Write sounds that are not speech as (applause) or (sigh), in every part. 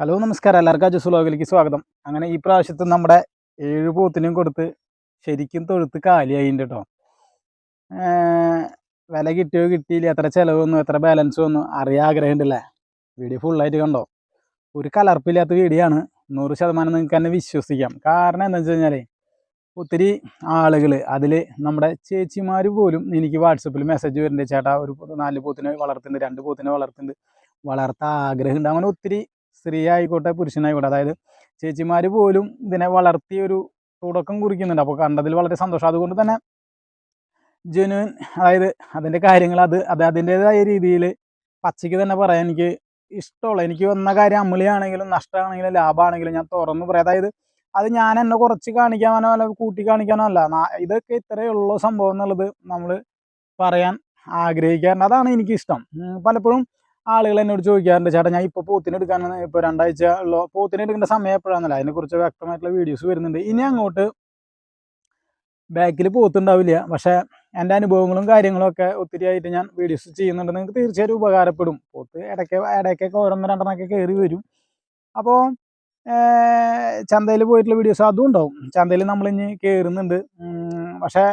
Hello നമസ്കാരം. എല്ലാവർക്കും അജസ് വ്ലോഗിലേക്ക് സ്വാഗതം. അങ്ങനെ ഈ പ്രാവശ്യത്തെ നമ്മുടെ ഏഴ് പൂത്തിനും കൊടുത്ത് ശരിക്കും തൊഴുത്ത് കാലിയായിട്ടുണ്ട് കേട്ടോ വില കിട്ടിയോ കിട്ടിയില്ല. എത്ര ചിലവ് വന്നു എത്ര ബാലൻസ് വന്നു അറിയാൻ ആഗ്രഹമുണ്ടല്ലേ? വീഡിയോ ഫുള്ളായിട്ട് കണ്ടോ? ഒരു കലർപ്പില്ലാത്ത വീഡിയോ ആണ്. നൂറ് ശതമാനം നിങ്ങൾക്ക് തന്നെ വിശ്വസിക്കാം. കാരണം എന്താ വെച്ച് കഴിഞ്ഞാൽ ഒത്തിരി ആളുകൾ അതിൽ നമ്മുടെ ചേച്ചിമാർ പോലും എനിക്ക് വാട്സപ്പിൽ മെസ്സേജ് വരുന്നുണ്ട്. ചേട്ടാ ഒരു നാല് പോത്തിനെ വളർത്തുന്നുണ്ട് രണ്ട് പോത്തിനെ വളർത്തുന്നുണ്ട് വളർത്താൻ ആഗ്രഹമുണ്ട്. അങ്ങനെ ഒത്തിരി സ്ത്രീ ആയിക്കോട്ടെ പുരുഷനായിക്കോട്ടെ. അതായത് ചേച്ചിമാർ പോലും ഇതിനെ വളർത്തിയൊരു തുടക്കം കുറിക്കുന്നുണ്ട്. അപ്പോൾ കണ്ടതിൽ വളരെ സന്തോഷം. അതുകൊണ്ട് തന്നെ ജെനുവൻ അതായത് അതിന്റെ കാര്യങ്ങൾ അത് അത് അതിന്റേതായ രീതിയിൽ പച്ചയ്ക്ക് തന്നെ പറയാൻ എനിക്ക് ഇഷ്ടമുള്ള എനിക്ക് വന്ന കാര്യം അമ്മിളിയാണെങ്കിലും നഷ്ടമാണെങ്കിലും ലാഭമാണെങ്കിലും ഞാൻ തുറന്നു പറയാം. അതായത് അത് ഞാൻ എന്നെ കുറച്ച് കാണിക്കാനോ അല്ല കൂട്ടി കാണിക്കാനോ അല്ല ഇതൊക്കെ ഇത്രയേ ഉള്ളൂ സംഭവം എന്നുള്ളത് നമ്മൾ പറയാൻ ആഗ്രഹിക്കാറുണ്ട്. അതാണ് എനിക്കിഷ്ടം. പലപ്പോഴും ആളുകൾ എന്നോട് ചോദിക്കാറുണ്ട് ചേട്ടാ ഞാൻ ഇപ്പോൾ എടുക്കാൻ ഇപ്പോൾ രണ്ടാഴ്ച ഉള്ള പോത്തിന് എടുക്കേണ്ട സമയം എപ്പോഴാണെന്നല്ല അതിനെക്കുറിച്ച് വ്യക്തമായിട്ടുള്ള വീഡിയോസ് വരുന്നുണ്ട്. ഇനി അങ്ങോട്ട് ബാക്കിൽ പോത്തുണ്ടാവില്ല പക്ഷേ എന്റെ അനുഭവങ്ങളും കാര്യങ്ങളും ഒക്കെ ഒത്തിരി ആയിട്ട് ഞാൻ വീഡിയോസ് ചെയ്യുന്നുണ്ട്. നിങ്ങൾക്ക് തീർച്ചയായിട്ടും ഉപകാരപ്പെടും. പോത്ത് ഇടയ്ക്ക് ഇടയ്ക്കൊക്കെ ഓരോന്ന് രണ്ടെണ്ണമൊക്കെ കയറി വരും. അപ്പോൾ ചന്തയിൽ പോയിട്ടുള്ള വീഡിയോസ് അതും ഉണ്ടാവും. ചന്തയിൽ നമ്മളിഞ്ഞ് കയറുന്നുണ്ട് പക്ഷേ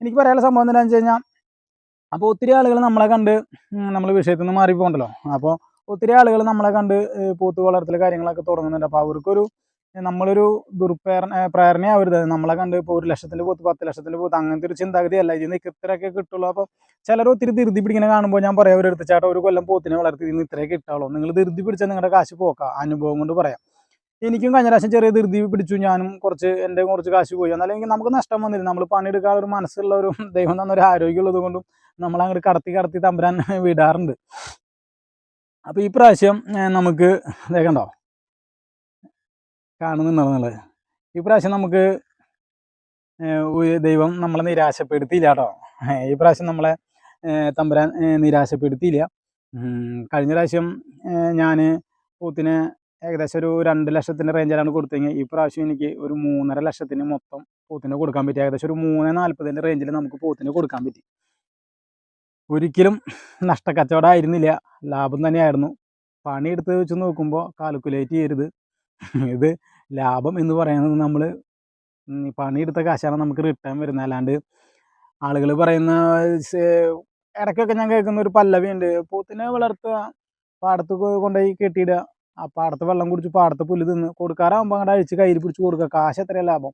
എനിക്ക് പറയാനുള്ള സംഭവം എന്താണെന്ന് വെച്ച് കഴിഞ്ഞാൽ അപ്പോൾ ഒത്തിരി ആളുകൾ നമ്മളെ കണ്ട് നമ്മൾ വിഷയത്തിൽ നിന്ന് മാറിപ്പോണ്ടല്ലോ അപ്പോൾ ഒത്തിരി ആളുകൾ നമ്മളെ കണ്ട് പോത്ത് വളർത്തൽ കാര്യങ്ങളൊക്കെ തുടങ്ങുന്നുണ്ട്. അപ്പോൾ അവർക്കൊരു നമ്മളൊരു ദുർപ്രേരണ പ്രേരണ ആവരുത് നമ്മളെ കണ്ട് ഇപ്പോൾ ഒരു ലക്ഷത്തിന്റെ പോത്ത് പത്ത് ലക്ഷത്തിന്റെ പോത്ത് അങ്ങനത്തെ ഒരു ചിന്താഗതി അല്ല നിന്ന് ഇത്രയൊക്കെ കിട്ടുള്ളൂ. അപ്പോൾ ചിലർ ഒത്തിരി ധൃതി പിടിക്കുന്ന കാണുമ്പോൾ ഞാൻ പറയാം ഒരു ചേട്ടാ ഒരു കൊല്ലം പോത്തിനെ വളർത്തി ഇന്ന് ഇത്രയൊക്കെ കിട്ടാവുള്ളൂ. നിങ്ങൾ ധൃതി പിടിച്ചാൽ നിങ്ങളുടെ കാശ് പോക്കാം. അനുഭവം കൊണ്ട് പറയാം. എനിക്കും കഴിഞ്ഞ പ്രാവശ്യം ചെറിയ ധൃതി പിടിച്ചു. ഞാനും കുറച്ച് എന്റെ കുറച്ച് കാശ് പോയി. എന്നാലും എനിക്ക് നമുക്ക് നഷ്ടം വന്നില്ല നമ്മൾ പണിയെടുക്കാൻ ഒരു മനസ്സുള്ള ഒരു ദൈവം തന്ന ഒരു ആരോഗ്യമുള്ളത് കൊണ്ടും നമ്മൾ അങ്ങോട്ട് കടത്തി കടത്തി തമ്പുരാൻ (laughs) വിടാറുണ്ട്. അപ്പോൾ ഈ പ്രാവശ്യം നമുക്ക് ദേ കണ്ടോ കാണുന്നുണ്ടോ നിങ്ങൾ ഈ പ്രാവശ്യം നമുക്ക് ദൈവം നമ്മളെ നിരാശപ്പെടുത്തിയില്ല കേട്ടോ. ഈ പ്രാവശ്യം നമ്മളെ തമ്പുരാൻ നിരാശപ്പെടുത്തിയില്ല. കഴിഞ്ഞ പ്രാവശ്യം ഞാൻ പോത്തിനെ ഏകദേശം ഒരു രണ്ട് ലക്ഷത്തിന്റെ റേഞ്ചിലാണ് കൊടുത്തെങ്കിൽ ഈ പ്രാവശ്യം എനിക്ക് ഒരു മൂന്നര ലക്ഷത്തിന് മൊത്തം പോത്തിന് കൊടുക്കാൻ പറ്റി. ഏകദേശം ഒരു മൂന്ന് നാൽപ്പതിന്റെ റേഞ്ചിൽ നമുക്ക് പോത്തിന് കൊടുക്കാൻ പറ്റി. ഒരിക്കലും നഷ്ടക്കച്ചവടമായിരുന്നില്ല ലാഭം തന്നെയായിരുന്നു. പണിയെടുത്ത് വെച്ച് നോക്കുമ്പോൾ കാൽക്കുലേറ്റ് ചെയ്യരുത്. ഇത് ലാഭം എന്ന് പറയുന്നത് നമ്മൾ പണിയെടുത്ത കാശാണ് നമുക്ക് റിട്ടേൺ വരുന്നത്. അല്ലാണ്ട് ആളുകൾ പറയുന്ന ഇടയ്ക്കൊക്കെ ഞാൻ കേൾക്കുന്ന ഒരു പല്ലവി ഉണ്ട് പോത്തിനെ വളർത്തുക പാടത്ത് കൊണ്ടുപോയി കെട്ടിയിടുക. ആ പാടത്ത് വെള്ളം കുടിച്ച് പാടത്ത് പുല്ല് തിന്ന് കൊടുക്കാറാകുമ്പോൾ അങ്ങോട്ട് അഴിച്ച് കയ്യിൽ പിടിച്ച് കൊടുക്കുക. കാശ് എത്രയാണ് ലാഭം?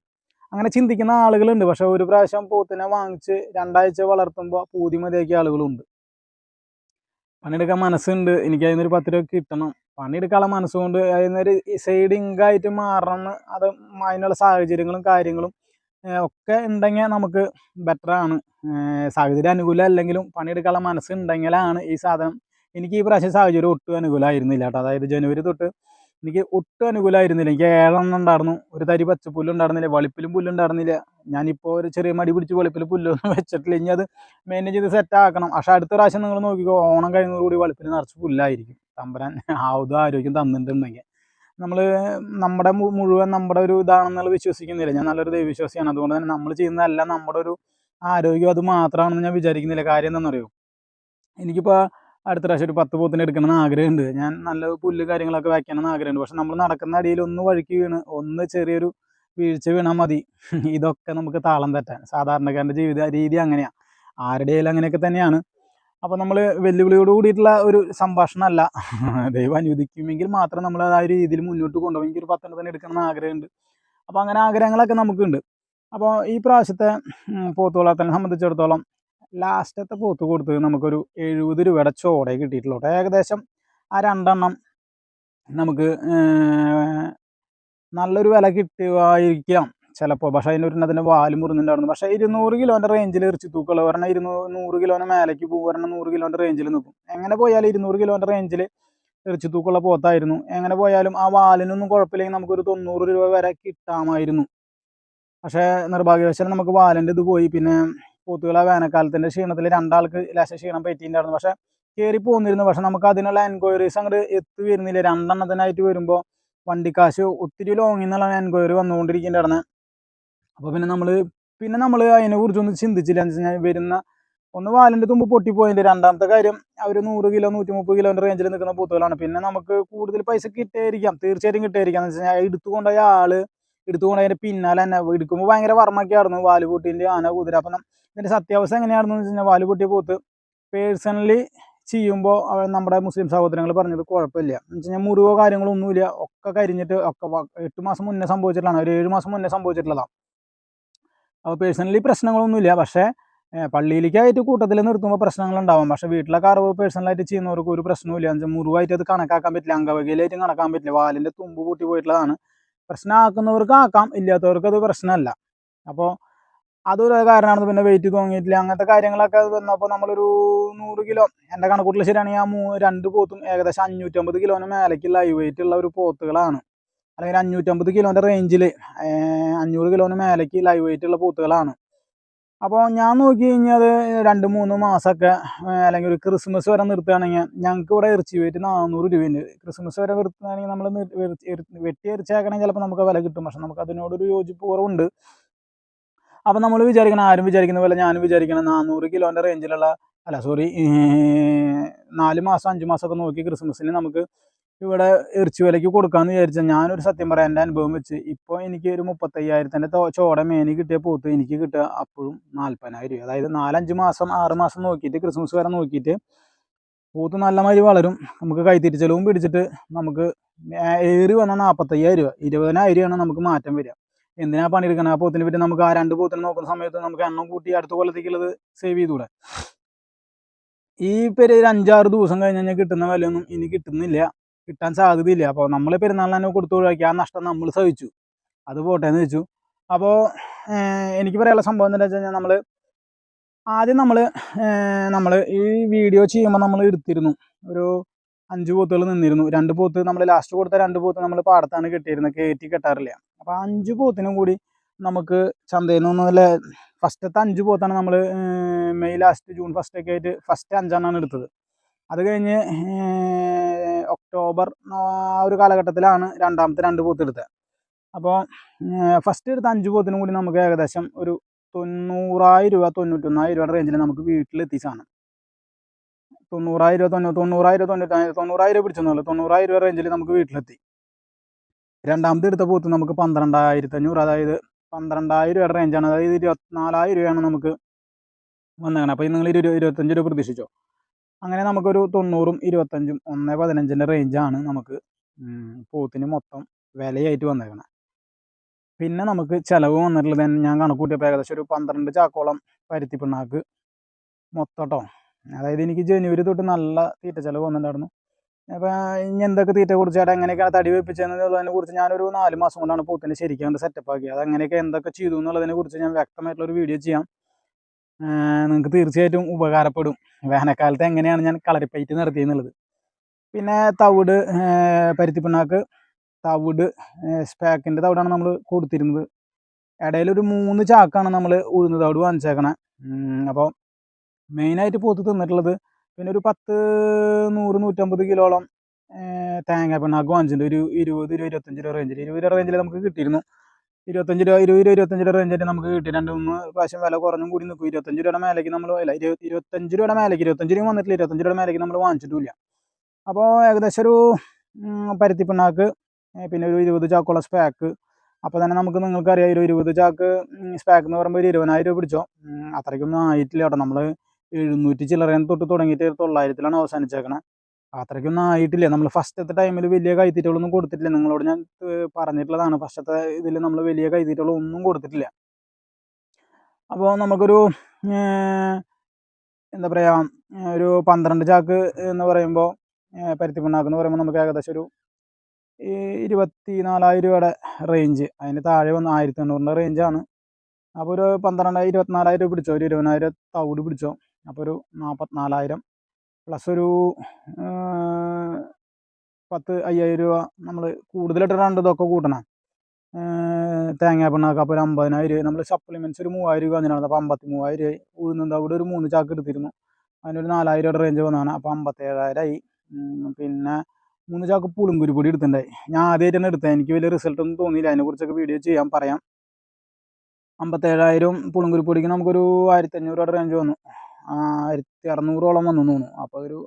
അങ്ങനെ ചിന്തിക്കുന്ന ആളുകളുണ്ട്. പക്ഷെ ഒരു പ്രാവശ്യം പോത്തിനെ വാങ്ങിച്ച് രണ്ടാഴ്ച വളർത്തുമ്പോൾ പൂതി മതിയാക്കിയ ആളുകളുണ്ട്. പണിയെടുക്കാൻ മനസ്സുണ്ട്. എനിക്ക് അതിനൊരു പത്ത് രൂപ കിട്ടണം. പണിയെടുക്കാനുള്ള മനസ്സുകൊണ്ട് അതിനൊരു സൈഡ് ഇങ്കായിട്ട് മാറണം അത് അതിനുള്ള സാഹചര്യങ്ങളും കാര്യങ്ങളും ഒക്കെ ഉണ്ടെങ്കിൽ നമുക്ക് ബെറ്ററാണ് സാഹചര്യം അനുകൂലം അല്ലെങ്കിലും പണിയെടുക്കാനുള്ള മനസ്സുണ്ടെങ്കിലാണ് ഈ സാധനം എനിക്ക് ഈ പ്രാവശ്യം സാഹചര്യം ഒട്ടും അനുകൂലമായിരുന്നില്ല കേട്ടോ. അതായത് ജനുവരി തൊട്ട് എനിക്ക് ഒട്ടും അനുകൂലമായിരുന്നില്ല എനിക്ക് ഏഴെണ്ണം ഉണ്ടായിരുന്നു. ഒരു തരി പച്ചപ്പുല്ല് ഉണ്ടായിരുന്നില്ല. വളിപ്പിലും പുല്ലുണ്ടായിരുന്നില്ല ഞാനിപ്പോൾ ഒരു ചെറിയ മടി പിടിച്ച് വെളുപ്പിൽ പുല്ലൊന്നും (laughs) വെച്ചിട്ടില്ല. ഇനി അത് മാനേജ് ചെയ്ത് സെറ്റ് ആക്കണം. പക്ഷേ അടുത്ത പ്രാവശ്യം നിങ്ങൾ നോക്കിക്കോ ഓണം കഴിയുന്നതോടുകൂടി വെളുപ്പിൽ നിറച്ച് പുല്ലായിരിക്കും. തമ്പരാൻ (laughs) ആവുത ആരോഗ്യം തന്നിട്ടുണ്ടെങ്കിൽ. നമ്മൾ നമ്മുടെ മുഴുവൻ നമ്മുടെ ഒരു ഇതാണെന്നുള്ള വിശ്വസിക്കുന്നില്ല. ഞാൻ നല്ലൊരു ദൈവവിശ്വാസിയാണ്. അതുകൊണ്ട് തന്നെ നമ്മൾ ചെയ്യുന്നതല്ല. നമ്മുടെ ഒരു ആരോഗ്യം അത് മാത്രമാണെന്ന് ഞാൻ വിചാരിക്കുന്നില്ല. കാര്യം എന്താണെന്നറിയോ? എനിക്കിപ്പോൾ അടുത്ത പ്രാവശ്യം ഒരു പത്ത് പോത്തിന് എടുക്കണമെന്ന് ആഗ്രഹമുണ്ട്. ഞാൻ നല്ല പുല്ല് കാര്യങ്ങളൊക്കെ വയ്ക്കണമെന്ന് ആഗ്രഹമുണ്ട്. പക്ഷെ നമ്മൾ നടക്കുന്ന അടിയിൽ ഒന്ന് വഴുക്കി വീണ് ഒന്ന് ചെറിയൊരു വീഴ്ച വീണാൽ മതി. (laughs) ഇതൊക്കെ നമുക്ക് താളം തെറ്റാൻ. സാധാരണക്കാരന്റെ ജീവിത രീതി അങ്ങനെയാണ് ആരുടെ അങ്ങനെയൊക്കെ തന്നെയാണ്. അപ്പോൾ നമ്മൾ വെല്ലുവിളിയോട് കൂടിയിട്ടുള്ള ഒരു സംഭാഷണമല്ല. (laughs) ദൈവം അനുവദിക്കുമെങ്കിൽ മാത്രം നമ്മൾ ആ ഒരു രീതിയിൽ മുന്നോട്ട് കൊണ്ടുപോകും. എനിക്കൊരു പത്തെണ്ണത്തിന് എടുക്കണമെന്ന് ആഗ്രഹമുണ്ട്. അപ്പോൾ അങ്ങനെ ആഗ്രഹങ്ങളൊക്കെ നമുക്കുണ്ട്. അപ്പോൾ ഈ പ്രാവശ്യത്തെ പോത്ത് സംബന്ധിച്ചിടത്തോളം ലാസ്റ്റത്തെ പോത്ത് കൊടുത്ത് നമുക്കൊരു എഴുപത് രൂപയുടെ ചോടെ കിട്ടിയിട്ടുള്ളൂ കേട്ടോ ഏകദേശം ആ രണ്ടെണ്ണം നമുക്ക് നല്ലൊരു വില കിട്ടുമായിരിക്കാം ചിലപ്പോൾ പക്ഷേ അതിന്റെ ഒരെണ്ണത്തിന്റെ വാൽ മുറിഞ്ഞിട്ടുണ്ടായിരുന്നു. പക്ഷേ ഇരുന്നൂറ് കിലോന്റെ റേഞ്ചിൽ ഇറച്ചി തൂക്കുള്ളൂ. ഒരെണ്ണം ഇരുന്നൂ നൂറ് കിലോന് മേലേക്ക് പോകും ഒരെണ്ണം നൂറ് കിലോന്റെ റേഞ്ചിൽ നിൽക്കും. എങ്ങനെ പോയാലും ഇരുന്നൂറ് കിലോന്റെ റേഞ്ചിൽ ഇറച്ചി തൂക്കുള്ള പോത്തായിരുന്നു. എങ്ങനെ പോയാലും ആ വാലിനൊന്നും കുഴപ്പമില്ലെങ്കിൽ നമുക്കൊരു തൊണ്ണൂറ് രൂപ വരെ കിട്ടാമായിരുന്നു. പക്ഷേ നിർഭാഗ്യവശാൽ നമുക്ക് വാലിന്റെ ഇത് പോയി. പിന്നെ പോത്തുകളെ വേനൽക്കാലത്തിന്റെ ക്ഷീണത്തിൽ രണ്ടാൾക്ക് ലേശം ക്ഷീണം പറ്റിയിട്ടുണ്ടായിരുന്നു. പക്ഷേ കയറി പോന്നിരുന്നു. പക്ഷെ നമുക്ക് അതിനുള്ള എൻക്വയറീസ് അങ്ങോട്ട് എത്തി വരുന്നില്ല. രണ്ടെണ്ണത്തിനായിട്ട് വരുമ്പോൾ വണ്ടിക്കാശ് ഒത്തിരി ലോങ്ങിൽ നിന്നുള്ള എൻക്വയറി വന്നുകൊണ്ടിരിക്കുന്നുണ്ടായിരുന്നു. അപ്പോൾ പിന്നെ നമ്മൾ പിന്നെ നമ്മൾ അതിനെ കുറിച്ചൊന്നും ചിന്തിച്ചില്ല. എന്ന് വെച്ച് കഴിഞ്ഞാൽ വരുന്ന ഒന്ന് വാലിന്റെ തുമ്പ് പൊട്ടിപ്പോയതിന്റെ രണ്ടാമത്തെ കാര്യം അവർ നൂറ് കിലോ നൂറ്റി മുപ്പത് കിലോന്റെ റേഞ്ചിൽ നിൽക്കുന്ന പൂത്തുകളാണ്. പിന്നെ നമുക്ക് കൂടുതൽ പൈസ കിട്ടിയായിരിക്കാം. തീർച്ചയായിട്ടും കിട്ടിയായിരിക്കാം. എന്ന് വെച്ച് കഴിഞ്ഞാൽ എടുത്തുകൊണ്ടുപോയ ആൾ എടുത്തുകൊണ്ട് അതിന്റെ പിന്നാലെ തന്നെ എടുക്കുമ്പോൾ ഭയങ്കര വർമ്മയൊക്കെയായിരുന്നു വാൽ പൊട്ടിന്റെ ആന കുതിര. അപ്പം ഇതിന്റെ സത്യാവസ്ഥ എങ്ങനെയാണെന്ന് വെച്ച് കഴിഞ്ഞാൽ വാലുകുട്ടി പോത്ത് പേഴ്സണലി ചെയ്യുമ്പോൾ അവർ നമ്മുടെ മുസ്ലിം സഹോദരങ്ങൾ പറഞ്ഞത് കുഴപ്പമില്ല. എന്ന് വെച്ച് കഴിഞ്ഞാൽ മുറിവോ കാര്യങ്ങളോ ഒന്നുമില്ല. ഒക്കെ കരിഞ്ഞിട്ട് ഒക്കെ എട്ട് മാസം മുന്നേ സംഭവിച്ചിട്ടുള്ളതാണ്. ഒരു ഏഴ് മാസം മുന്നേ സംഭവിച്ചിട്ടുള്ളതാണ് അപ്പോൾ പേഴ്സണലി പ്രശ്നങ്ങളൊന്നുമില്ല. പക്ഷേ പള്ളിയിലേക്കായിട്ട് കൂട്ടത്തിൽ നിർത്തുമ്പോൾ പ്രശ്നങ്ങളുണ്ടാവും. പക്ഷേ വീട്ടിലെ കറവ് പേഴ്സണലായിട്ട് ചെയ്യുന്നവർക്ക് ഒരു പ്രശ്നവുമില്ല. എന്ന് വെച്ചാൽ മുറിവായിട്ട് അത് കണക്കാക്കാൻ പറ്റില്ല. അംഗവകയിലായിട്ട് കണക്കാൻ പറ്റില്ല. വാലിന്റെ തുമ്പ് പൊട്ടി പോയിട്ടുള്ളതാണ് പ്രശ്നമാക്കുന്നവർക്ക് ആക്കാം. ഇല്ലാത്തവർക്ക് അത് പ്രശ്നമല്ല. അപ്പോൾ അതൊരു കാരണമാണ് പിന്നെ വെയിറ്റ് തോന്നിയിട്ടില്ല അങ്ങനത്തെ കാര്യങ്ങളൊക്കെ വന്നപ്പോൾ നമ്മളൊരു നൂറ് കിലോ എന്റെ കണക്കൂട്ടിൽ ശരിയാണെങ്കിൽ ആ മൂ രണ്ട് പോത്തും ഏകദേശം അഞ്ഞൂറ്റമ്പത് കിലോന് മേലേക്ക് ലൈവ് വെയിറ്റ് ഉള്ള ഒരു പോത്തുകളാണ്. അല്ലെങ്കിൽ അഞ്ഞൂറ്റമ്പത് കിലോന്റെ റേഞ്ചിൽ അഞ്ഞൂറ് കിലോന് മേലേക്ക് ലൈവ് വെയിറ്റ് ഉള്ള പോത്തുകളാണ്. അപ്പോൾ ഞാൻ നോക്കി കഴിഞ്ഞാൽ രണ്ട് മൂന്ന് മാസമൊക്കെ അല്ലെങ്കിൽ ഒരു ക്രിസ്മസ് വരെ നിർത്തുകയാണെങ്കിൽ ഞങ്ങൾക്ക് ഇവിടെ ഇറച്ചി വെയിറ്റ് നാനൂറ് രൂപയുണ്ട്. ക്രിസ്മസ് വരെ നിർത്തുകയാണെങ്കിൽ നമ്മൾ വെട്ടി ഇറച്ചിയാക്കണമെങ്കിൽ ചിലപ്പോൾ നമുക്ക് വില കിട്ടും. പക്ഷെ നമുക്ക് അതിനോടൊരു യോജിപ്പ് കുറവുണ്ട്. അപ്പം നമ്മൾ വിചാരിക്കണം ആരും വിചാരിക്കുന്ന പോലെ ഞാനും വിചാരിക്കണം നാനൂറ് കിലോന്റെ റേഞ്ചിലുള്ള അല്ല സോറി നാല് മാസം അഞ്ച് മാസമൊക്കെ നോക്കി ക്രിസ്മസിന് നമുക്ക് ഇവിടെ ഇറച്ചി വിലയ്ക്ക് കൊടുക്കാമെന്ന് വിചാരിച്ചാൽ ഞാനൊരു സത്യം പറയാം എന്റെ അനുഭവം വെച്ച് ഇപ്പോൾ എനിക്ക് ഒരു മുപ്പത്തയ്യായിരത്തിന്റെ ചോട മേനി കിട്ടിയ പോത്ത് എനിക്ക് കിട്ടുക അപ്പോഴും നാൽപ്പതിനായിരം രൂപ. അതായത് നാലഞ്ച് മാസം ആറ് മാസം നോക്കിയിട്ട് ക്രിസ്മസ് വരെ നോക്കിയിട്ട് പോത്ത് നല്ല മാതിരി വളരും. നമുക്ക് കൈത്തിരിച്ചെലവും പിടിച്ചിട്ട് നമുക്ക് ഏറി വന്ന നാൽപ്പത്തയ്യായിരം രൂപ ഇരുപതിനായിരം രൂപയാണ് നമുക്ക് മാറ്റം വരിക. എന്തിനാ പണിയെടുക്കണം? ആ പോത്തിനെ പറ്റി നമുക്ക് ആ രണ്ട് പോത്തിനെ നോക്കുന്ന സമയത്ത് നമുക്ക് എണ്ണം കൂട്ടി അടുത്ത കൊല്ലത്തേക്കുള്ളത് സേവ് ചെയ്തുകൂടെ? ഈ പേര് ഒരു അഞ്ചാറ് ദിവസം കഴിഞ്ഞ് കഴിഞ്ഞാൽ കിട്ടുന്ന വിലയൊന്നും ഇനി കിട്ടുന്നില്ല. കിട്ടാൻ സാധ്യതയില്ല. അപ്പോൾ നമ്മൾ പെരുന്നാളിന് കൊടുത്തു ഒഴിവാക്കി. ആ നഷ്ടം നമ്മൾ സഹിച്ചു. അത് പോട്ടെ എന്ന് വെച്ചു അപ്പോൾ എനിക്ക് പറയാനുള്ള സംഭവം എന്താണെന്ന് വെച്ച് കഴിഞ്ഞാൽ നമ്മൾ ആദ്യം നമ്മൾ നമ്മൾ ഈ വീഡിയോ ചെയ്യുമ്പോൾ നമ്മൾ എടുത്തിരുന്നു. ഒരു അഞ്ച് പോത്തുകൾ നിന്നിരുന്നു. രണ്ട് പോത്ത് നമ്മൾ ലാസ്റ്റ് കൊടുത്ത രണ്ട് പോത്ത് നമ്മൾ പാടത്താണ് കെട്ടിയിരുന്നത്. കയറ്റി കെട്ടാറില്ല. അപ്പോൾ അഞ്ച് പോത്തിനും കൂടി നമുക്ക് ചന്തയിൽ നിന്ന് ഫസ്റ്റത്തെ അഞ്ച് പോത്താണ് നമ്മൾ മെയ് ലാസ്റ്റ് ജൂൺ ഫസ്റ്റൊക്കെ ആയിട്ട് ഫസ്റ്റ് അഞ്ചെണ്ണമാണ് എടുത്തത്. അത് കഴിഞ്ഞ് ഒക്ടോബർ ആ ഒരു കാലഘട്ടത്തിലാണ് രണ്ടാമത്തെ രണ്ട് പോത്ത് എടുത്തത്. അപ്പോൾ ഫസ്റ്റ് എടുത്ത അഞ്ച് പോത്തിനും കൂടി നമുക്ക് ഏകദേശം ഒരു തൊണ്ണൂറായിരം രൂപ തൊണ്ണൂറ്റൊന്നായിരം രൂപയുടെ റേഞ്ചിൽ നമുക്ക് വീട്ടിലെത്തിച്ചാണ് തൊണ്ണൂറായിരം തൊണ്ണൂ തൊണ്ണൂറായിരം തൊണ്ണൂറ്റായിരം തൊണ്ണൂറായിരം പിടിച്ചെന്നുള്ളൂ തൊണ്ണൂറായിരം രൂപ റേഞ്ചിൽ നമുക്ക് വീട്ടിലെത്തി. രണ്ടാമത് എടുത്ത പോത്ത് നമുക്ക് പന്ത്രണ്ടായിരത്തി അഞ്ഞൂറ് അതായത് പന്ത്രണ്ടായിരം രൂപയുടെ റേഞ്ചാണ് അതായത് ഇരുപത്തിനാലായിരം രൂപയാണ് നമുക്ക് വന്നേക്കണം. അപ്പോൾ നിങ്ങൾ ഇരു ഇരുപത്തഞ്ച് രൂപ പ്രതീക്ഷിച്ചോ? അങ്ങനെ നമുക്കൊരു തൊണ്ണൂറും ഇരുപത്തഞ്ചും ഒന്ന് പതിനഞ്ചിന്റെ റേഞ്ചാണ് നമുക്ക് പോത്തിന് മൊത്തം വിലയായിട്ട് വന്നേക്കണം. പിന്നെ നമുക്ക് ചിലവ് വന്നിട്ടുള്ളത് ഞാൻ കണക്ക് കൂട്ടിയപ്പോൾ ഏകദേശം ഒരു പന്ത്രണ്ട് ചാക്കോളം പരുത്തി പിണ്ണാക്ക് മൊത്തം കേട്ടോ അതായത് എനിക്ക് ജനുവരി തൊട്ട് നല്ല തീറ്റ ചിലവ് വന്നിട്ടുണ്ടായിരുന്നു. അപ്പോൾ ഇനി എന്തൊക്കെ തീറ്റ കുറിച്ചായിട്ട് എങ്ങനെയൊക്കെയാണ് തടി വെപ്പിച്ചതെന്നുള്ളതിനെ കുറിച്ച് ഞാനൊരു നാല് മാസം കൊണ്ടാണ് പോത്തിനെ ശരിക്കും സെറ്റപ്പാക്കിയത് അത് എങ്ങനെയൊക്കെ എന്തൊക്കെ ചെയ്തു എന്നുള്ളതിനെ കുറിച്ച് ഞാൻ വ്യക്തമായിട്ടുള്ള ഒരു വീഡിയോ ചെയ്യാം. നിങ്ങൾക്ക് തീർച്ചയായിട്ടും ഉപകാരപ്പെടും. വേനൽക്കാലത്ത് എങ്ങനെയാണ് ഞാൻ കളരിപ്പയറ്റ് നടത്തിയെന്നുള്ളത് പിന്നെ തവിട് പരുത്തിപ്പിണ്ണാക്ക് തവിട് സ്പാക്കിന്റെ തവിടാണ് നമ്മൾ കൊടുത്തിരുന്നത്. ഇടയിലൊരു മൂന്ന് ചാക്കാണ് നമ്മൾ ഉഴുന്ന് തവിട് വാങ്ങിച്ചേക്കണേ. അപ്പോൾ മെയിനായിട്ട് പോത്ത് തിന്നിട്ടുള്ളത് പിന്നെ ഒരു പത്ത് നൂറ് നൂറ്റമ്പത് കിലോളം തേങ്ങ പിണ്ണാക്ക് വാങ്ങിച്ചിട്ടുണ്ട് ഒരു ഇരുപത് രൂപ ഇരുപത്തഞ്ച് രൂപ റേഞ്ചിൽ ഇരുപത് രൂപ റേഞ്ചിൽ നമുക്ക് കിട്ടിയിരുന്നു. ഇരുപത്തഞ്ച് രൂപ ഇരുപത് രൂപ ഇരുപത്തഞ്ച് രൂപ റേഞ്ചിൽ നമുക്ക് കിട്ടി. രണ്ട് മൂന്ന് പ്രാവശ്യം വില കുറഞ്ഞും കൂടി നിൽക്കും. ഇരുപത്തഞ്ച് രൂപയുടെ മേലേക്ക് നമ്മൾ അല്ല ഇരുപത്തി ഇരുപത്തഞ്ച് രൂപയുടെ മേലേക്ക് ഇരുപത്തഞ്ച് രൂപ വന്നിട്ടില്ല. ഇരുപത്തഞ്ച് രൂപയുടെ മേലേക്ക് നമ്മൾ വാങ്ങിച്ചിട്ടില്ല അപ്പോൾ ഏകദേശം ഒരു പരുത്തി പിണ്ണാക്ക് പിന്നെ ഒരു ഇരുപത് ചാക്കുള്ള സ്പാക്ക്. അപ്പോൾ തന്നെ നമുക്ക് നിങ്ങൾക്കറിയാം ഒരു ഇരുപത് ചാക്ക് സ്പാക്ക് എന്ന് പറയുമ്പോൾ ഒരു ഇരുപതിനായിരം രൂപ പിടിച്ചോ. അത്രയ്ക്കൊന്നും ആയിട്ടില്ല കേട്ടോ. നമ്മൾ എഴുന്നൂറ്റി ചില്ലറേന്ന് തൊട്ട് തുടങ്ങിയിട്ട് തൊള്ളായിരത്തിലാണ് അവസാനിച്ചേക്കണേ. അത്രയ്ക്കൊന്നും ആയിട്ടില്ല. നമ്മൾ ഫസ്റ്റത്തെ ടൈമിൽ വലിയ കൈത്തീറ്റകളൊന്നും കൊടുത്തിട്ടില്ല. നിങ്ങളോട് ഞാൻ പറഞ്ഞിട്ടുള്ളതാണ്. ഫസ്റ്റത്തെ ഇതിൽ നമ്മൾ വലിയ കൈത്തീറ്റകളൊന്നും കൊടുത്തിട്ടില്ല. അപ്പോൾ നമുക്കൊരു എന്താ പറയുക ഒരു പന്ത്രണ്ട് ചാക്ക് എന്ന് പറയുമ്പോൾ പരുത്തി പിണ്ണാക്ക് എന്ന് പറയുമ്പോൾ നമുക്ക് ഏകദേശം ഒരു ഇരുപത്തി നാലായിരം രൂപയുടെ റേഞ്ച് അതിന് താഴെ വന്ന് ആയിരത്തി എണ്ണൂറിന്റെ റേഞ്ചാണ് അപ്പോൾ ഒരു പന്ത്രണ്ട് ഇരുപത്തിനാലായിരം രൂപ പിടിച്ചോ? ഒരു ഇരുപതിനായിരം തവിട് പിടിച്ചോ? അപ്പോൾ ഒരു നാൽപ്പത്തിനാലായിരം പ്ലസ് ഒരു പത്ത് അയ്യായിരം രൂപ നമ്മൾ കൂടുതലായിട്ട് ഇതൊക്കെ കൂട്ടണം. തേങ്ങാ പിണ്ണാക്ക് അപ്പോൾ ഒരു അമ്പതിനായിരം രൂപ. നമ്മൾ സപ്ലിമെന്റ്സ് ഒരു മൂവായിരം രൂപ അതിനാണ് അപ്പോൾ അമ്പത്തി മൂവായിരം രൂപ ഉഴുന്നുണ്ട്. അവിടെ ഒരു മൂന്ന് ചാക്ക് എടുത്തിരുന്നു. അതിനൊരു നാലായിരം റേഞ്ച് വന്നതാണ്. അപ്പോൾ അമ്പത്തേഴായിരമായി ആയി. പിന്നെ മൂന്ന് ചാക്ക് പുളുങ്കുരു പൊടി എടുത്തിട്ടുണ്ടായി ഞാൻ ആദ്യമായിട്ട് തന്നെ എടുത്തത്. എനിക്ക് വലിയ റിസൾട്ട് ഒന്നും തോന്നിയില്ല. അതിനെക്കുറിച്ചൊക്കെ വീഡിയോ ചെയ്യാൻ പറയാം. അമ്പത്തേഴായിരം പുളുങ്കുരു പൊടിക്ക് നമുക്കൊരു ആയിരത്തി അഞ്ഞൂറ് റേഞ്ച് വന്നു. ആയിരത്തി അറുന്നൂറോളം വന്നു തോന്നുന്നു. അപ്പോൾ ഒരു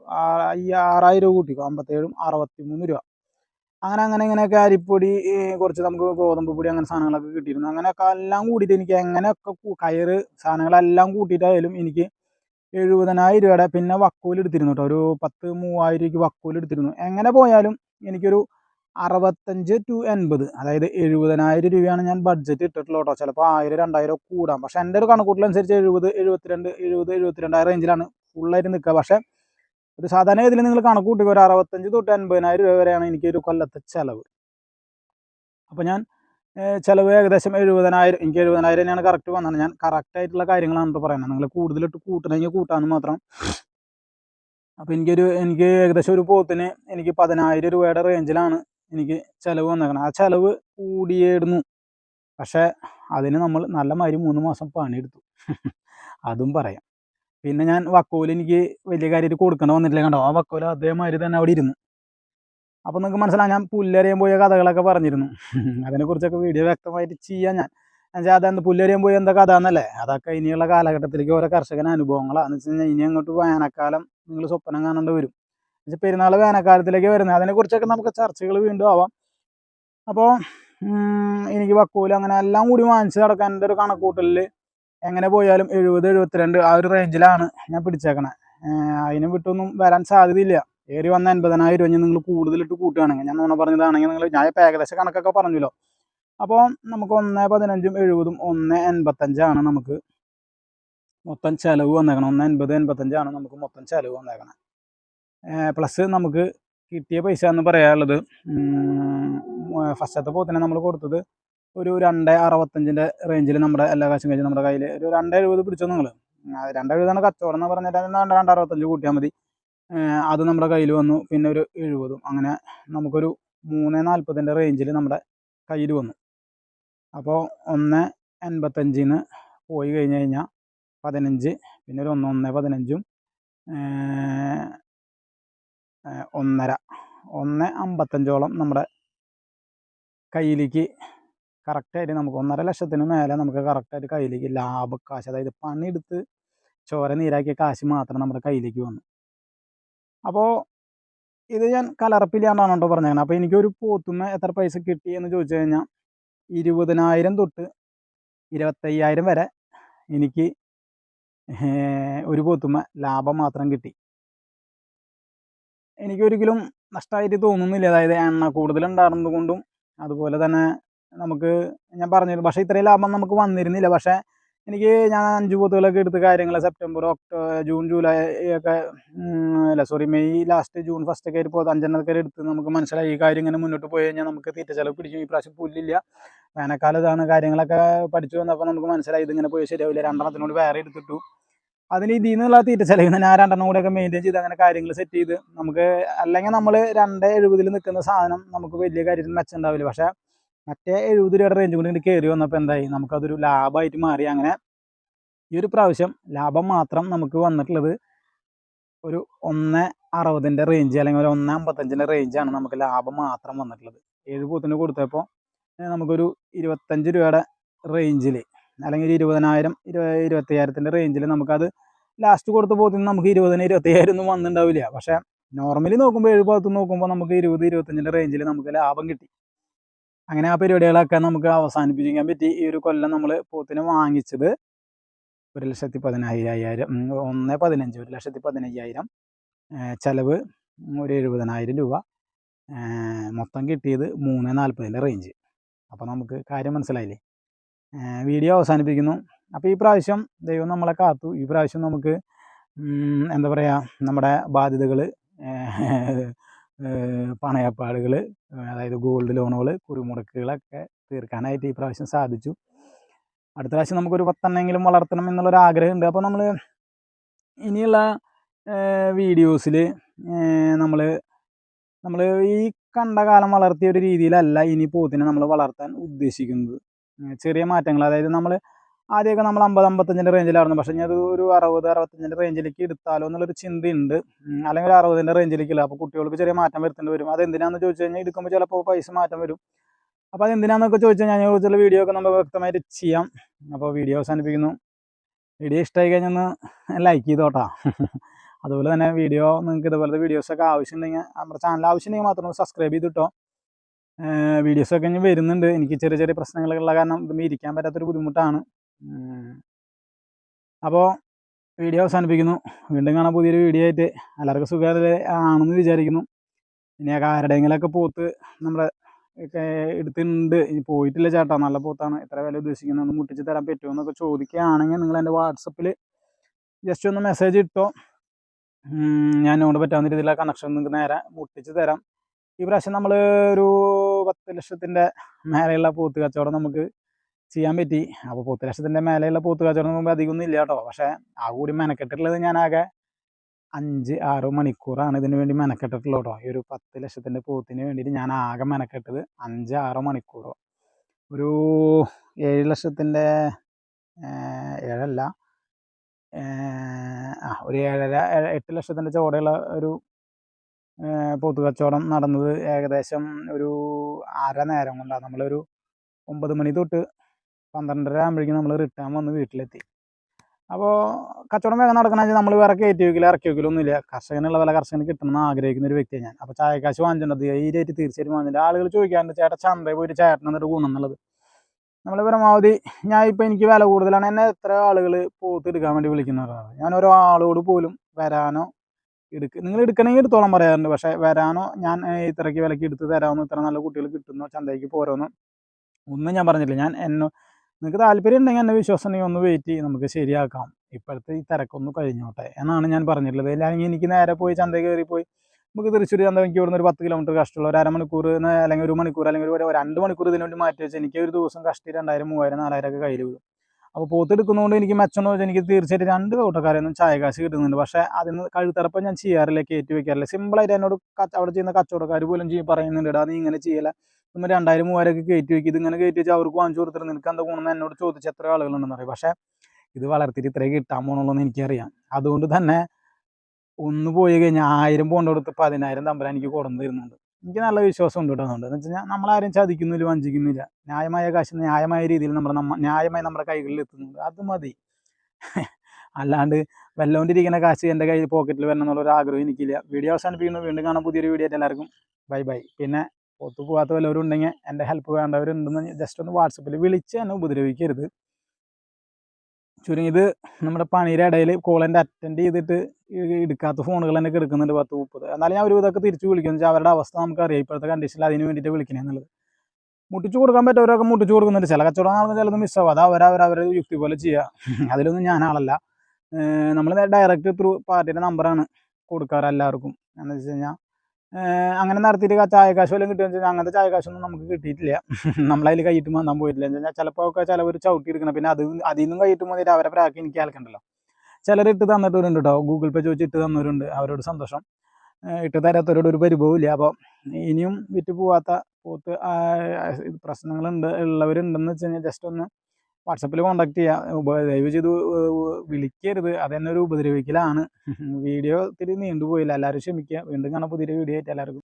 ഈ ആറായിരം രൂപ കൂട്ടിക്കോ അമ്പത്തേഴും അറുപത്തി മൂന്ന് രൂപ. അങ്ങനെ അങ്ങനെ ഇങ്ങനെയൊക്കെ അരിപ്പൊടി കുറച്ച് നമുക്ക് ഗോതമ്പ് പൊടി അങ്ങനെ സാധനങ്ങളൊക്കെ കിട്ടിയിരുന്നു. അങ്ങനെയൊക്കെ എല്ലാം കൂടിയിട്ട് എനിക്ക് എങ്ങനെയൊക്കെ കയറ് സാധനങ്ങളെല്ലാം കൂട്ടിയിട്ടായാലും എനിക്ക് എഴുപതിനായിരം രൂപയുടെ പിന്നെ വക്കോൽ എടുത്തിരുന്നു കേട്ടോ. ഒരു പത്ത് മൂവായിരം രൂപയ്ക്ക് വക്കോൽ എടുത്തിരുന്നു. എങ്ങനെ പോയാലും എനിക്കൊരു അറുപത്തഞ്ച് ടു എൺപത്. അതായത് എഴുപതിനായിരം രൂപയാണ് ഞാൻ ബഡ്ജറ്റ് ഇട്ടിട്ടുള്ളത് കേട്ടോ. ചിലപ്പോൾ ആയിരം രണ്ടായിരം കൂടാം. പക്ഷെ എന്റെ ഒരു കണക്കൂട്ടലനുസരിച്ച് എഴുപത് എഴുപത്തിരണ്ട് എഴുപത് എഴുപത്തിരണ്ട് ആ റേഞ്ചിലാണ് ഫുള്ളായിട്ട് നിൽക്കുക. പക്ഷേ ഒരു സാധാരണ ഇതിൽ നിങ്ങൾ കണക്ക് കൂട്ടുക ഒരു അറുപത്തഞ്ച് തൊട്ട് എൺപതിനായിരം രൂപ വരെയാണ് എനിക്ക് ഒരു കൊല്ലത്തെ ചിലവ്. അപ്പോൾ ഞാൻ ചിലവ് ഏകദേശം എഴുപതിനായിരം എനിക്ക് എഴുപതിനായിരം തന്നെയാണ് കറക്റ്റ് വന്നത്. ഞാൻ കറക്റ്റ് ആയിട്ടുള്ള കാര്യങ്ങളാണ് പറയുന്നത്. നിങ്ങൾ കൂടുതലിട്ട് കൂട്ടണമെങ്കിൽ കൂട്ടാമെന്ന് മാത്രം. അപ്പോൾ എനിക്കൊരു എനിക്ക് ഏകദേശം ഒരു പോത്തിന് എനിക്ക് പതിനായിരം രൂപയുടെ റേഞ്ചിലാണ് എനിക്ക് ചിലവ് വന്നേക്കണം. ആ ചിലവ് കൂടിയായിരുന്നു പക്ഷേ അതിന് നമ്മൾ നല്ല മാതിരി മൂന്ന് മാസം പണിയെടുത്തു. (laughs) അതും പറയാം. പിന്നെ ഞാൻ വക്കോൽ എനിക്ക് വലിയ കാര്യമായിട്ട് കൊടുക്കേണ്ട വന്നിട്ടില്ല കണ്ടോ? ആ വക്കോൽ അതേമാതിരി തന്നെ അവിടെ ഇരുന്നു. അപ്പോൾ നിങ്ങൾക്ക് മനസ്സിലാവും ഞാൻ പുല്ലറിയാൻ പോയ കഥകളൊക്കെ പറഞ്ഞിരുന്നു. (laughs) അതിനെക്കുറിച്ചൊക്കെ വീഡിയോ വ്യക്തമായിട്ട് ചെയ്യാൻ ഞാൻ. എന്നുവെച്ചാൽ അതെന്ത് പുല്ലറിയാൻ പോയി എന്താ കഥ എന്നല്ലേ? അതൊക്കെ ഇനിയുള്ള കാലഘട്ടത്തിലേക്ക് ഓരോ കർഷകൻ അനുഭവങ്ങളാണെന്ന് വെച്ച് കഴിഞ്ഞാൽ ഇനി അങ്ങോട്ട് വേനൽക്കാലം നിങ്ങൾ സ്വപ്നം കാണേണ്ടി വരും. പെരുന്നാൾ വേനൽക്കാലത്തിലേക്ക് വരുന്നത്. അതിനെക്കുറിച്ചൊക്കെ നമുക്ക് ചർച്ചകൾ വീണ്ടും ആവാം. അപ്പോൾ എനിക്ക് വക്കൂല അങ്ങനെ എല്ലാം കൂടി വാങ്ങിച്ച് നടക്കാൻ എന്റെ ഒരു കണക്കൂട്ടലിൽ എങ്ങനെ പോയാലും എഴുപത് എഴുപത്തിരണ്ട് ആ ഒരു റേഞ്ചിലാണ് ഞാൻ പിടിച്ചേക്കണേ. അതിനെ വിട്ടൊന്നും വരാൻ സാധ്യതയില്ല. ഏറി വന്ന എൺപതിനായിരം രൂപ നിങ്ങൾ കൂടുതലിട്ട് കൂട്ടുകയാണെങ്കിൽ. ഞാൻ നുണ പറഞ്ഞതാണെങ്കിൽ നിങ്ങൾ ഞാൻ ഏകദേശം കണക്കൊക്കെ പറഞ്ഞല്ലോ. അപ്പോൾ നമുക്ക് ഒന്ന് പതിനഞ്ചും എഴുപതും ഒന്ന് എൺപത്തഞ്ചാണ് നമുക്ക് മൊത്തം ചിലവ് വന്നേക്കണം. ഒന്ന് എൺപത് എൺപത്തഞ്ചാണ് നമുക്ക് മൊത്തം ചിലവ് വന്നേക്കണം. പ്ലസ് നമുക്ക് കിട്ടിയ പൈസ എന്ന് പറയാനുള്ളത് ഫസ്റ്റത്തെ പോത്തിനെ നമ്മൾ കൊടുത്തത് ഒരു രണ്ട് അറുപത്തഞ്ചിന്റെ റേഞ്ചിൽ നമ്മുടെ എല്ലാ കാശും കഴിച്ച് നമ്മുടെ കയ്യിൽ ഒരു രണ്ട് എഴുപത് പിടിച്ചോ നിങ്ങൾ രണ്ട് എഴുപതാണ് കച്ചവടം എന്ന് പറഞ്ഞിട്ട് രണ്ട് രണ്ട് അറുപത്തഞ്ച് കൂട്ടിയാൽ മതി. അത് നമ്മുടെ കയ്യിൽ വന്നു പിന്നെ ഒരു എഴുപതും. അങ്ങനെ നമുക്കൊരു മൂന്ന് നാൽപ്പതിന്റെ റേഞ്ചിൽ നമ്മുടെ കയ്യിൽ വന്നു. അപ്പോൾ ഒന്ന് എൺപത്തഞ്ചിന് പോയി കഴിഞ്ഞ് കഴിഞ്ഞാൽ പതിനഞ്ച് പിന്നെ ഒരു ഒന്ന് ഒന്ന് പതിനഞ്ചും ഒന്നര. ഒന്ന് അമ്പത്തഞ്ചോളം നമ്മുടെ കയ്യിലേക്ക് കറക്റ്റായിട്ട് നമുക്ക് ഒന്നര ലക്ഷത്തിന് മേലെ നമുക്ക് കറക്റ്റായിട്ട് കയ്യിലേക്ക് ലാഭക്കാശ് അതായത് പണിയെടുത്ത് ചോര നീരാക്കിയ കാശ് മാത്രം നമ്മുടെ കയ്യിലേക്ക് വന്നു. അപ്പോൾ ഇത് ഞാൻ കലർപ്പില്ലാണ്ടാണ് കേട്ടോ പറഞ്ഞത് അപ്പോൾ എനിക്കൊരു പോത്തുമ്മ എത്ര പൈസ കിട്ടി എന്ന് ചോദിച്ചു കഴിഞ്ഞാൽ ഇരുപതിനായിരം തൊട്ട് ഇരുപത്തയ്യായിരം വരെ എനിക്ക് ഒരു പോത്തുമ്മ ലാഭം മാത്രം കിട്ടി. എനിക്കൊരിക്കലും നഷ്ടമായിട്ട് തോന്നുന്നില്ല. അതായത് എണ്ണ കൂടുതലുണ്ടായിരുന്നത് കൊണ്ടും അതുപോലെ തന്നെ നമുക്ക് ഞാൻ പറഞ്ഞിരുന്നു. പക്ഷേ ഇത്രയും ലാഭം നമുക്ക് വന്നിരുന്നില്ല. പക്ഷേ എനിക്ക് ഞാൻ അഞ്ച് പോത്തുകളൊക്കെ എടുത്ത് കാര്യങ്ങൾ സെപ്റ്റംബർ ഒക്ടോബർ ജൂൺ ജൂലൈ ഒക്കെ അല്ല sorry May last June first ഒക്കെ ആയിട്ട് അഞ്ചെണ്ണൊക്കെ എടുത്ത് നമുക്ക് മനസ്സിലായി. ഈ കാര്യം ഇങ്ങനെ മുന്നോട്ട് പോയി കഴിഞ്ഞാൽ നമുക്ക് തീറ്റ ചിലവ് പിടിക്കും. ഈ പ്രാവശ്യം പുല്ലില്ല. വേനൽക്കാലം ഇതാണ് കാര്യങ്ങളൊക്കെ പഠിച്ചു വന്നപ്പോൾ നമുക്ക് മനസ്സിലായി ഇതിങ്ങനെ പോയി ശരിയാവില്ല. രണ്ടെണ്ണത്തിനോട് വേറെ എടുത്തിട്ടു. അതിന് ഇതിൽ നിന്നുള്ള തീറ്റ ചിലവിൽ നിന്ന് ഞാൻ രണ്ടെണ്ണം കൂടെയൊക്കെ മെയിന്റെയിൻ ചെയ്ത് അങ്ങനെ കാര്യങ്ങൾ സെറ്റ് ചെയ്ത് നമുക്ക് അല്ലെങ്കിൽ നമ്മൾ രണ്ട് എഴുപതിൽ നിൽക്കുന്ന സാധനം നമുക്ക് വലിയ കാര്യത്തിൽ മെച്ചം ഉണ്ടാവില്ല. പക്ഷേ മറ്റേ എഴുപത് രൂപയുടെ റേഞ്ച് കൊണ്ട് ഇങ്ങനെ കയറി വന്നപ്പോൾ എന്തായി? നമുക്കതൊരു ലാഭമായിട്ട് മാറി. അങ്ങനെ ഈ ഒരു പ്രാവശ്യം ലാഭം മാത്രം നമുക്ക് വന്നിട്ടുള്ളത് ഒരു ഒന്ന് അറുപതിന്റെ റേഞ്ച് അല്ലെങ്കിൽ ഒരു ഒന്ന് അമ്പത്തഞ്ചിന്റെ റേഞ്ചാണ് നമുക്ക് ലാഭം മാത്രം വന്നിട്ടുള്ളത്. ഏഴ് പൂത്തിന് കൊടുത്തപ്പോൾ നമുക്കൊരു ഇരുപത്തഞ്ച് രൂപയുടെ റേഞ്ചിൽ അല്ലെങ്കിൽ ഒരു ഇരുപതിനായിരം ഇരുപ ഇരുപത്തയ്യായിരത്തിന്റെ റേഞ്ചിൽ നമുക്കത് ലാസ്റ്റ് കൊടുത്ത പോത്തിന് നമുക്ക് ഇരുപതിന് ഇരുപത്തയ്യായിരം ഒന്നും വന്നിട്ടുണ്ടാവില്ല പക്ഷേ നോർമലി നോക്കുമ്പോൾ ഏഴ് ഭാഗത്ത് നോക്കുമ്പോൾ നമുക്ക് ഇരുപത് ഇരുപത്തഞ്ചിന്റെ റേഞ്ചിൽ നമുക്ക് ലാഭം കിട്ടി. അങ്ങനെ ആ പരിപാടികളൊക്കെ നമുക്ക് അവസാനിപ്പിക്കാൻ പറ്റി. ഈ ഒരു കൊല്ലം നമ്മൾ പോത്തിന് വാങ്ങിച്ചത് ഒരു ലക്ഷത്തി പതിനയ്യായിരം ഒന്ന് പതിനഞ്ച് ഒരു ലക്ഷത്തി പതിനയ്യായിരം ചിലവ് ഒരു എഴുപതിനായിരം രൂപ. മൊത്തം കിട്ടിയത് മൂന്ന് നാൽപ്പതിന്റെ റേഞ്ച് അപ്പോൾ നമുക്ക് കാര്യം മനസ്സിലായില്ലേ? വീഡിയോ അവസാനിപ്പിക്കുന്നു. അപ്പോൾ ഈ പ്രാവശ്യം ദൈവം നമ്മളെ കാത്തു. ഈ പ്രാവശ്യം നമുക്ക് എന്താ പറയുക നമ്മുടെ ബാധ്യതകൾ പണയപ്പാടുകൾ അതായത് ഗോൾഡ് ലോണുകൾ കുറിമുടക്കുകളൊക്കെ തീർക്കാനായിട്ട് ഈ പ്രാവശ്യം സാധിച്ചു. അടുത്ത പ്രാവശ്യം നമുക്കൊരു പത്തെണ്ണെങ്കിലും വളർത്തണം എന്നുള്ളൊരു ആഗ്രഹമുണ്ട്. അപ്പോൾ നമ്മൾ ഇനിയുള്ള വീഡിയോസിൽ നമ്മൾ നമ്മൾ ഈ കണ്ട കാലം വളർത്തിയ ഒരു രീതിയിലല്ല ഇനി പോത്തിനെ നമ്മൾ വളർത്താൻ ഉദ്ദേശിക്കുന്നത്. ചെറിയ മാറ്റങ്ങൾ. അതായത് നമ്മൾ ആദ്യമൊക്കെ നമ്മൾ അമ്പത് അമ്പത്തഞ്ചിന്റെ റേഞ്ചിലായിരുന്നു പക്ഷേ അത് ഒരു അറുപത് അറുപത്തഞ്ചിന്റെ റേഞ്ചിലേക്ക് എടുത്താലോ എന്നുള്ളൊരു ചിന്തയുണ്ട്. അല്ലെങ്കിൽ ഒരു അറുപതിന്റെ റേഞ്ചിലേക്കില്ല അപ്പോൾ കുട്ടികൾക്ക് ചെറിയ മാറ്റം വരുത്തേണ്ടി വരും. അത് എന്തിനാണെന്ന് ചോദിച്ചു കഴിഞ്ഞാൽ എടുക്കുമ്പോൾ ചിലപ്പോൾ പൈസ മാറ്റം വരും. അപ്പോൾ അത് എന്തിനാണെന്നൊക്കെ ചോദിച്ചു കഴിഞ്ഞാൽ അതിനെക്കുറിച്ചുള്ള വീഡിയോ ഒക്കെ നമുക്ക് വ്യക്തമായിട്ട് ചെയ്യാം. അപ്പോൾ വീഡിയോ അവസാനിപ്പിക്കുന്നു. വീഡിയോ ഇഷ്ടമായി കഴിഞ്ഞാൽ ഒന്ന് ലൈക്ക് ചെയ്തോട്ടാ. അതുപോലെ തന്നെ വീഡിയോ നിങ്ങൾക്ക് ഇതുപോലത്തെ വീഡിയോസൊക്കെ ആവശ്യമുണ്ടെങ്കിൽ നമ്മുടെ ചാനൽ ആവശ്യമുണ്ടെങ്കിൽ മാത്രം സബ്സ്ക്രൈബ് ചെയ്തിട്ടോ. വീഡിയോസൊക്കെ ഇനി വരുന്നുണ്ട്. എനിക്ക് ചെറിയ ചെറിയ പ്രശ്നങ്ങളുള്ള കാരണം ഇതുമ്മേ ഇരിക്കാൻ പറ്റാത്തൊരു ബുദ്ധിമുട്ടാണ്. അപ്പോൾ വീഡിയോ അവസാനിപ്പിക്കുന്നു. വീണ്ടും കാണാൻ പുതിയൊരു വീഡിയോ ആയിട്ട് എല്ലാവർക്കും സുഖം ആണെന്ന് വിചാരിക്കുന്നു. ഇനി ആ ആരുടെയെങ്കിലൊക്കെ പോത്ത് നമ്മുടെ എടുത്തിട്ടുണ്ട്. ഇനി പോയിട്ടില്ല ചേട്ടാ. നല്ല പോത്താണ്. എത്ര വില ഉദ്ദേശിക്കുന്നത് ഒന്ന് മുട്ടിച്ച് തരാൻ പറ്റുമോ എന്നൊക്കെ ചോദിക്കുകയാണെങ്കിൽ നിങ്ങൾ എന്റെ വാട്സപ്പിൽ ജസ്റ്റ് ഒന്ന് മെസ്സേജ് ഇട്ടോ. ഞാൻ നോട് പറ്റാവുന്ന രീതിയിലുള്ള കണക്ഷൻ നിങ്ങൾക്ക് നേരെ മുട്ടിച്ച് തരാം. ഈ പ്രാവശ്യം നമ്മൾ ഒരു പത്ത് ലക്ഷത്തിന്റെ മേലെയുള്ള പോത്ത് കച്ചവടം നമുക്ക് ചെയ്യാൻ പറ്റി. അപ്പോൾ പത്ത് ലക്ഷത്തിന്റെ മേലെയുള്ള പോത്ത് കച്ചവടം മുമ്പ് അധികമൊന്നും ഇല്ല കേട്ടോ. പക്ഷേ ആ കൂടി മെനക്കെട്ടിട്ടുള്ളത് ഞാനാകെ അഞ്ച് ആറ് മണിക്കൂറാണ് ഇതിന് വേണ്ടി മെനക്കെട്ടിട്ടുള്ളത് കേട്ടോ. ഈ ഒരു പത്ത് ലക്ഷത്തിന്റെ പോത്തിന് വേണ്ടിയിട്ട് ഞാൻ ആകെ മെനക്കെട്ടത് അഞ്ച് ആറ് മണിക്കൂറോ. ഒരു ഏഴ് ലക്ഷത്തിന്റെ ഏഴല്ല ഒരു ഏഴര ഏഴ് എട്ട് ലക്ഷത്തിന്റെ ചോടെയുള്ള ഒരു പോത്ത് കച്ചവടം നടന്നത് ഏകദേശം ഒരു അര നേരം കൊണ്ടാണ് നമ്മളൊരു ഒമ്പത് മണി തൊട്ട് പന്ത്രണ്ടര ആകുമ്പോഴേക്കും നമ്മൾ റിട്ടേൺ വന്ന് വീട്ടിലെത്തി. അപ്പോൾ കച്ചവടം വേഗം നടക്കണമെന്ന് വെച്ചാൽ നമ്മൾ വേറെ കയറ്റി വയ്ക്കില്ല ഇറക്കി വയ്ക്കലൊന്നുമില്ല കർഷകനുള്ള വില കർഷകന് കിട്ടണമെന്ന് ആഗ്രഹിക്കുന്ന ഒരു വ്യക്തിയാണ് ഞാൻ. അപ്പോൾ ചായക്കാശ് വാങ്ങിച്ചിട്ടുണ്ട്. ഈ രേറ്റ് തീർച്ചയായിട്ടും വാങ്ങിച്ചിട്ട് ആളുകൾ ചോദിക്കാറുണ്ട് ചേട്ടാ ചന്തയിൽ പോയിട്ട് ചേട്ടൻ എന്നിട്ട് ഗുണം എന്നുള്ളത്. നമ്മൾ പരമാവധി ഞാൻ ഇപ്പോൾ എനിക്ക് വില കൂടുതലാണ്. എന്നെ എത്ര ആളുകൾ പോത്ത് എടുക്കാൻ വേണ്ടി വിളിക്കുന്നവരാണ്? ഞാൻ ഓരോ ആളോട് പോലും വരാനോ എടുക്ക നിങ്ങൾ എടുക്കണമെങ്കിൽ എടുത്തോളം പറയാറുണ്ട്. പക്ഷേ വരാനോ ഞാൻ ഇത്രയ്ക്ക് വിലക്ക് എടുത്ത് തരാമെന്നോ ഇത്ര നല്ല കുട്ടികൾ കിട്ടുന്നോ ചന്തയ്ക്ക് പോരോന്നോ ഒന്നും ഞാൻ പറഞ്ഞില്ല ഞാൻ എന്നോ നിങ്ങൾക്ക് താല്പര്യം ഉണ്ടെങ്കിൽ എന്നെ വിശ്വാസം ഉണ്ടെങ്കിൽ ഒന്ന് വെയിറ്റ് ചെയ്യും നമുക്ക് ശരിയാക്കാം. ഇപ്പോഴത്തെ ഈ തിരക്കൊന്ന് കഴിഞ്ഞോട്ടെ എന്നാണ് ഞാൻ പറഞ്ഞിട്ടുള്ളത്. അല്ലെങ്കിൽ എനിക്ക് നേരെ പോയി ചന്തയ്ക്ക് കയറി പോയി നമുക്ക് തൃശ്ശൂർ ചന്ത എനിക്ക് ഇവിടുന്ന് ഒരു പത്ത് കിലോമീറ്റർ കഷ്ടമുള്ള ഒരു അരമണിക്കൂർ അല്ലെങ്കിൽ ഒരു മണിക്കൂർ അല്ലെങ്കിൽ ഒരു രണ്ട് മണിക്കൂർ ഇതിനു വേണ്ടി മാറ്റി വെച്ചാൽ എനിക്ക് ഒരു ദിവസം കഷ്ടി രണ്ടായിരം മൂവായിരം നാലായിരം ഒക്കെ കയ്യിൽ വീഴും. അപ്പോൾ പോത്തെടുക്കുന്നതുകൊണ്ട് എനിക്ക് മെച്ചമെന്ന് വെച്ചാൽ എനിക്ക് തീർച്ചയായിട്ടും രണ്ട് കൂട്ടക്കാരെയൊന്നും ചായ കാശ് കിട്ടുന്നുണ്ട്. പക്ഷേ അതിന് കഴുത്തറപ്പം ഞാൻ ചെയ്യാറില്ല കയറ്റി വെക്കാറില്ല. സിമ്പിളായിട്ട് എന്നോട് അവിടെ ചെയ്യുന്ന കച്ചവടക്കാർ പോലും ചെയ്യും പറയുന്നുണ്ട് നീ ഇങ്ങനെ ചെയ്യല. നമ്മൾ രണ്ടായിരം മൂവായിരം ഒക്കെ കയറ്റി വെക്കും. ഇതിങ്ങനെ കയറ്റി വെച്ചാൽ അവർക്ക് വാങ്ങിച്ചു കൊടുത്തിട്ട് നിനക്ക് എന്താ ഗുണമെന്ന് എന്ന് എന്നോട് ചോദിച്ച എത്ര ആളുകളുണ്ടെന്ന് പറയും പക്ഷേ ഇത് വളർത്തിയിട്ട് ഇത്രയും കിട്ടാൻ എന്ന് എനിക്കറിയാം. അതുകൊണ്ട് തന്നെ ഒന്ന് പോയി കഴിഞ്ഞാൽ ആയിരം പോകേണ്ട കൊടുത്ത് പതിനായിരം തമ്പരാൻ എനിക്ക് കൊടുന്നു തരുന്നുണ്ട്. എനിക്ക് നല്ല വിശ്വാസം ഉണ്ട് കേട്ടോ അതുകൊണ്ട്. എന്ന് വെച്ചാൽ നമ്മളാരും ചതിക്കുന്നില്ല വഞ്ചിക്കുന്നില്ല. ന്യായമായ കാശ് ന്യായമായ രീതിയിൽ നമ്മുടെ നമ്മ ന്യായമായി നമ്മുടെ കൈകളിൽ എത്തുന്നുണ്ട്. അത് മതി. (laughs) അല്ലാണ്ട് വല്ലോണ്ടിരിക്കുന്ന കാശ് എന്റെ കയ്യിൽ പോക്കറ്റിൽ വരണം എന്നുള്ള ഒരു ആഗ്രഹം എനിക്കില്ല. വീഡിയോ അവസാനിപ്പിക്കുന്നു. വീണ്ടും കാണാൻ പുതിയൊരു വീഡിയോ എല്ലാവർക്കും. ബൈ ബൈ പിന്നെ ഒത്തു പോകാത്ത വല്ലവരും ഉണ്ടെങ്കിൽ എന്റെ ഹെൽപ്പ് വേണ്ടവരുണ്ടെന്ന് ജസ്റ്റ് ഒന്ന് വാട്സപ്പിൽ വിളിച്ച് എന്നെ ഉപദ്രവിക്കരുത്. ചുരുങ്ങിയത് നമ്മുടെ പണിയുടെ ഇടയിൽ കോളിന്റെ അറ്റൻഡ് ചെയ്തിട്ട് എടുക്കാത്ത ഫോണുകൾ തന്നെ എടുക്കുന്നുണ്ട് പത്ത് മുപ്പത്. എന്നാലും ഞാൻ ഒരു ഇതൊക്കെ തിരിച്ച് വിളിക്കുന്നു വെച്ചാൽ അവരുടെ അവസ്ഥ നമുക്കറിയാം. ഇപ്പോഴത്തെ കണ്ടീഷനിൽ അതിന് വേണ്ടിയിട്ട് വിളിക്കണേ എന്നുള്ളത്. മുട്ടിച്ചു കൊടുക്കാൻ പറ്റുന്നവരൊക്കെ മുട്ടിച്ചു കൊടുക്കുന്നുണ്ട്. ചില കച്ചവടം നടന്ന് ചിലത് മിസ്സാവും അത് അവരവർ അവരുടെ യുക്തി പോലെ ചെയ്യുക (laughs) അതിലൊന്നും ഞാൻ നമ്മൾ ഡയറക്റ്റ് ത്രൂ പാർട്ടിയുടെ നമ്പറാണ് കൊടുക്കാറ് എല്ലാവർക്കും. എന്ന് വെച്ച് കഴിഞ്ഞാൽ അങ്ങനെ നടത്തിയിട്ട് ചായക്കാശ് വല്ലതും കിട്ടുമെന്ന് വെച്ചാൽ അങ്ങനത്തെ ചായക്കാശൊന്നും നമുക്ക് കിട്ടിയിട്ടില്ല. (laughs) നമ്മളതിൽ കൈയിട്ട് വന്നാൻ പോയിട്ടില്ല. എന്ന് വെച്ചാൽ ചിലപ്പോൾ ഒക്കെ ചിലവർ ചവിട്ടി എടുക്കണം. പിന്നെ അത് അതിൽ നിന്നും കൈയിട്ട് മതി. അവരെ പ്രാക്കി എനിക്ക് കേൾക്കണ്ടല്ലോ ചിലർ ഇട്ട് തന്നിട്ടവരുണ്ട് കേട്ടോ ഗൂഗിൾ പേ ചോദിച്ച് ഇട്ട് തന്നവരുണ്ട്. അവരോട് സന്തോഷം. ഇട്ട് തരാത്തവരോട് ഒരു പരിഭവമില്ല അപ്പോൾ ഇനിയും വിറ്റ് പോവാത്ത പോത്ത് പ്രശ്നങ്ങളുണ്ട് ഉള്ളവരുണ്ടെന്ന് വെച്ച് കഴിഞ്ഞാൽ ജസ്റ്റ് ഒന്ന് വാട്സപ്പിൽ കോൺടാക്ട് ചെയ്യാം. ദയവ് ചെയ്ത് വിളിക്കരുത്. അതെന്നെ ഒരു ഉപദ്രവിക്കലാണ്. (laughs) വീഡിയോ ഇത്തിരി നീണ്ടുപോയില്ല. എല്ലാവരും ക്ഷമിക്കുക. വീണ്ടും കാണാൻ പുതിയൊരു വീഡിയോ ആയിട്ട് എല്ലാവർക്കും.